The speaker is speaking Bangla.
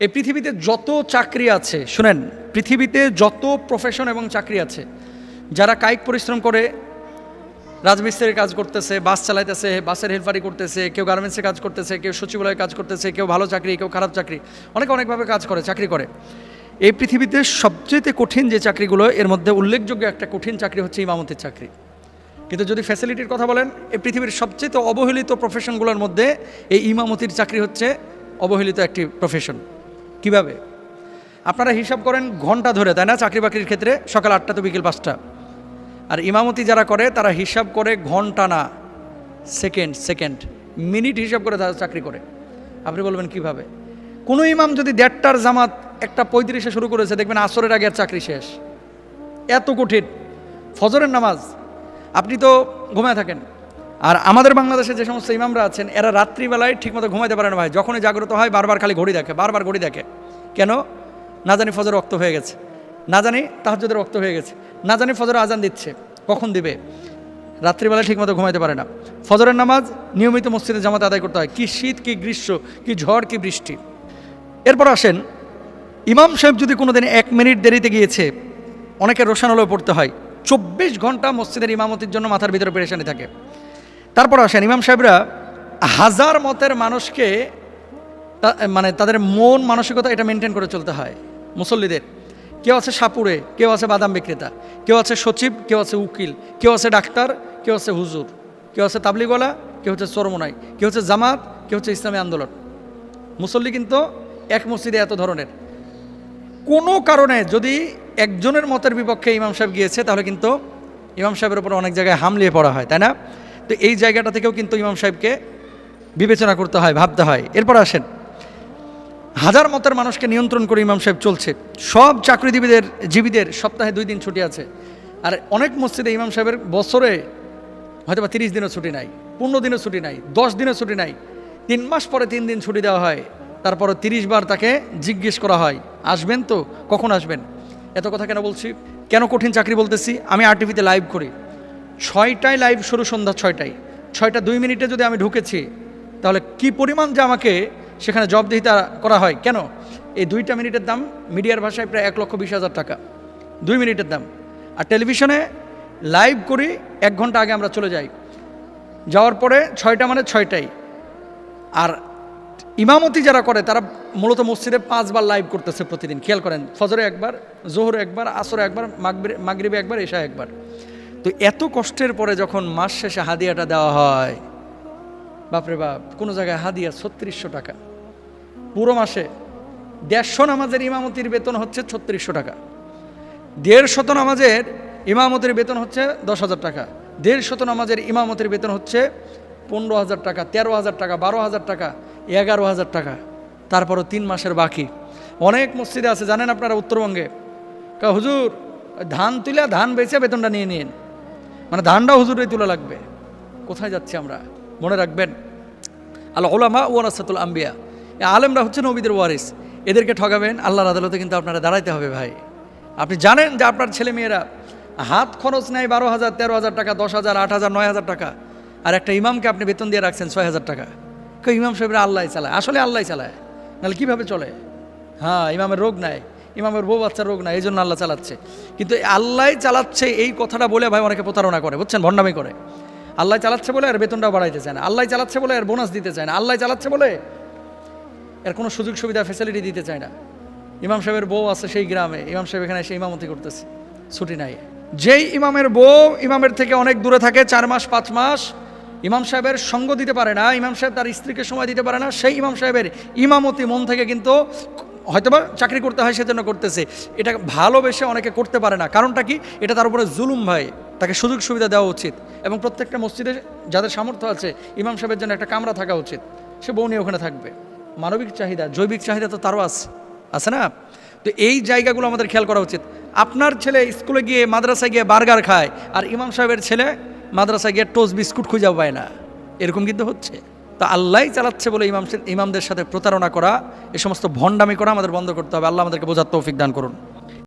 এই পৃথিবীতে যত চাকরি আছে, শুনেন, পৃথিবীতে যত প্রফেশন এবং চাকরি আছে, যারা কায়িক পরিশ্রম করে, রাজমিস্ত্রির কাজ করতেছে, বাস চালাইতেছে, বাসের হেল্পারি করতেছে, কেউ গার্মেন্টসে কাজ করতেছে, কেউ সচিবালয়ে কাজ করতেছে, কেউ ভালো চাকরি, কেউ খারাপ চাকরি, অনেকে অনেকভাবে কাজ করে, চাকরি করে। এই পৃথিবীতে সবচেয়ে কঠিন যে চাকরিগুলো, এর মধ্যে উল্লেখযোগ্য একটা কঠিন চাকরি হচ্ছে ইমামতির চাকরি। কিন্তু যদি ফ্যাসিলিটির কথা বলেন, এই পৃথিবীর সবচেয়ে অবহেলিত প্রফেশনগুলোর মধ্যে, এই ইমামতির চাকরি হচ্ছে অবহেলিত একটি প্রফেশন কীভাবে? আপনারা হিসাব করেন ঘণ্টা ধরে, তাই না? চাকরি বাকরির ক্ষেত্রে সকাল আটটা তো বিকেল পাঁচটা। আর ইমামতি যারা করে, তারা হিসাব করে ঘণ্টা না, সেকেন্ড সেকেন্ড, মিনিট হিসাব করে তারা চাকরি করে। আপনি বলবেন কীভাবে? কোনো ইমাম যদি দেড়টার জামাত একটা পঁয়ত্রিশে শুরু করেছে, দেখবেন আসরের আগে আর চাকরি শেষ। এত কঠিন। ফজরের নামাজ। আপনি তো ঘুমায় থাকেন। আর আমাদের বাংলাদেশে যে সমস্ত ইমামরা আছেন, এরা রাত্রিবেলায় ঠিকমতো ঘুমাইতে পারে না ভাই। যখনই জাগ্রত হয়, বারবার খালি ঘড়ি দেখে, বারবার ঘড়ি দেখে। কেন? না জানি ফজর রক্ত হয়ে গেছে। না জানি তাহাজ্জুদের রক্ত হয়ে গেছে। না জানি ফজর আজান দিচ্ছে। কখন দিবে? রাত্রিবেলা ঠিকমতো ঘুমাইতে পারে না। ফজরের নামাজ নিয়মিত মসজিদে জামাতে আদায় করতে হয়। কি শীত, কি গ্রীষ্ম, কি ঝড়, কি বৃষ্টি। এরপর আসেন, ইমাম সাহেব যদি কোনো দিন এক মিনিট দেরিতে গিয়েছে, অনেকের রোশানলেও পড়তে হয়। চব্বিশ ঘণ্টা মসজিদের ইমামতির জন্য মাথার ভিতরে পেরেশানি থাকে। তারপর আসেন ইমাম সাহেবরা, হাজার মতের মানুষকে মানে তাদের মন মানসিকতা এটা মেনটেন করে চলতে হয়, মুসল্লিদের। কেউ আছে সাপুরে কেউ আছে বাদাম বিক্রেতা, কেউ আছে সচিব, কেউ আছে উকিল, কেউ আছে ডাক্তার, কেউ আছে হুজুর, কেউ আছে তাবলিগলা কেউ হচ্ছে চরমনাই, কেউ হচ্ছে জামাত, কেউ হচ্ছে ইসলামী আন্দোলন। মুসল্লি কিন্তু এক মসজিদে এত ধরনের। কোনো কারণে যদি একজনের মতের বিপক্ষে ইমাম সাহেব গিয়েছে, তাহলে কিন্তু ইমাম সাহেবের উপর অনেক জায়গায় হামলিয়ে পড়া হয়, তাই না? তো এই জায়গাটা থেকেও কিন্তু ইমাম সাহেবকে বিবেচনা করতে হয়, ভাবতে হয়। এরপর আসেন। হাজার মতের মানুষকে নিয়ন্ত্রণ করে ইমাম সাহেব চলছে। সব চাকরিজীবীদের, জীবীদের সপ্তাহে দুই দিন ছুটি আছে। আর অনেক মসজিদে ইমাম সাহেবের বছরে হয়তো বা তিরিশ দিনও ছুটি নাই, পনেরো দিনও ছুটি নাই, দশ দিনও ছুটি নাই। তিন মাস পরে তিন দিন ছুটি দেওয়া হয়। তারপরে তিরিশ বার তাকে জিজ্ঞেস করা হয়, আসবেন তো? কখন আসবেন? এত কথা কেন বলছি? কেন কঠিন চাকরি বলতেছি? আমি আর টিভিতে লাইভ করি। ছয়টায় লাইভ শুরু সন্ধ্যা ছয়টায়। ছয়টা দুই মিনিটে যদি আমি ঢুকেছি, তাহলে কি পরিমাণ যে আমাকে সেখানে জবাবদিহিতা করা হয়? কেন? এই দুইটা মিনিটের দাম মিডিয়ার ভাষায় প্রায় এক লক্ষ বিশ হাজার টাকা। দুই মিনিটের দাম। আর টেলিভিশনে লাইভ করি, এক ঘণ্টা আগে আমরা চলে যাই। যাওয়ার পরে ছয়টা মানে ছয়টাই আর ইমামতি যারা করে, তারা মূলত মসজিদে পাঁচবার লাইভ করতেছে প্রতিদিন। খেয়াল করেন, ফজরে একবার, জোহরে একবার, আসরে একবার, মাগরিবে একবার এশা একবার। তো এত কষ্টের পরে যখন মাস শেষে হাদিয়াটা দেওয়া হয় বাপরে বাপ, কোনো জায়গায় হাদিয়া ছত্রিশশো টাকা। পুরো মাসে দেড়শো নামাজের ইমামতির বেতন হচ্ছে ছত্রিশশো টাকা। দেড় শত নামাজের ইমামতের বেতন হচ্ছে দশ হাজার টাকা। দেড় শত নামাজের ইমামতের বেতন হচ্ছে পনেরো হাজার টাকা তেরো হাজার টাকা বারো হাজার টাকা এগারো হাজার টাকা। তারপরও তিন মাসের বাকি। অনেক মসজিদে আছে, জানেন আপনারা উত্তরবঙ্গে? কা হুজুর, ধান তুলে ধান বেচে বেতনটা নিয়ে নিন। মানে ধানটাও হুজুরে তোলা লাগবে। কোথায় যাচ্ছি আমরা? মনে রাখবেন আল্লাহ ওলামা ওয়ারাসাতুল আম্বিয়া আলেমরা হচ্ছে নবীদের ওয়ারিস। এদেরকে ঠগাবেন, আল্লাহর আদালতে কিন্তু আপনারা দাঁড়াইতে হবে ভাই। আপনি জানেন যে আপনার ছেলে মেয়েরা হাত খরচ নেয় বারো হাজার, তেরো হাজার টাকা, দশ হাজার, আট হাজার, নয় হাজার টাকা। আর একটা ইমামকে আপনি বেতন দিয়ে রাখছেন ছয় হাজার টাকা। কেউ ইমাম সাহেবরা আল্লাহ চালায়, আসলে আল্লাহ চালায়। নাহলে কীভাবে চলে? হ্যাঁ ইমামের রোগ নাই। ইমামের বউ বাচ্চার রোগ না এই জন্য আল্লাহ চালাচ্ছে। কিন্তু আল্লাহ চালাচ্ছে এই কথাটা বলে ভাই অনেকে প্রতারণা করে, বুঝছেন? ভণ্ডামি করে। আল্লাহ চালাচ্ছে বলে আর বেতনটা বাড়াইতে চায় না। আল্লাহ চালাচ্ছে বলে আর বোনাস দিতে চায় না। আল্লাহ চালাচ্ছে বলে এর কোনো সুযোগ সুবিধা ফ্যাসিলিটি দিতে চায় না। ইমাম সাহেবের বউ আছে সেই গ্রামে, ইমাম সাহেব এখানে এসে ইমামতি করতেছে, ছুটি নাই। যেই ইমামের বউ ইমামের থেকে অনেক দূরে থাকে, চার মাস, পাঁচ মাস, ইমাম সাহেবের সঙ্গ দিতে পারে না, ইমাম সাহেব তার স্ত্রীকে সময় দিতে পারে না, সেই ইমাম সাহেবের ইমামতি মন থেকে কিন্তু হয়তোবা চাকরি করতে হয়, সেজন্য করতেছে। এটা ভালোবেসে অনেকে করতে পারে না। কারণটা কি? এটা তার উপরে জুলুম ভাই। তাকে সুযোগ সুবিধা দেওয়া উচিত। এবং প্রত্যেকটা মসজিদে যাদের সামর্থ্য আছে, ইমাম সাহেবের জন্য একটা কামরা থাকা উচিত। সে বউ নিয়ে ওখানে থাকবে। মানবিক চাহিদা, জৈবিক চাহিদা তো তারও আছে আছে না? তো এই জায়গাগুলো আমাদের খেয়াল করা উচিত। আপনার ছেলে স্কুলে গিয়ে মাদ্রাসায় গিয়ে বার্গার খায়, আর ইমাম সাহেবের ছেলে মাদ্রাসায় গিয়ে টোস্ট বিস্কুট খুঁজে পায় না। এরকম কিন্তু হচ্ছে। তো আল্লাহ চালাচ্ছে বলে ইমাম ইমামদের সাথে প্রতারণা করা, এ সমস্ত ভণ্ডামি করা আমাদের বন্ধ করতে হবে। আল্লাহ আমাদেরকে বোঝার তৌফিক দান করুন।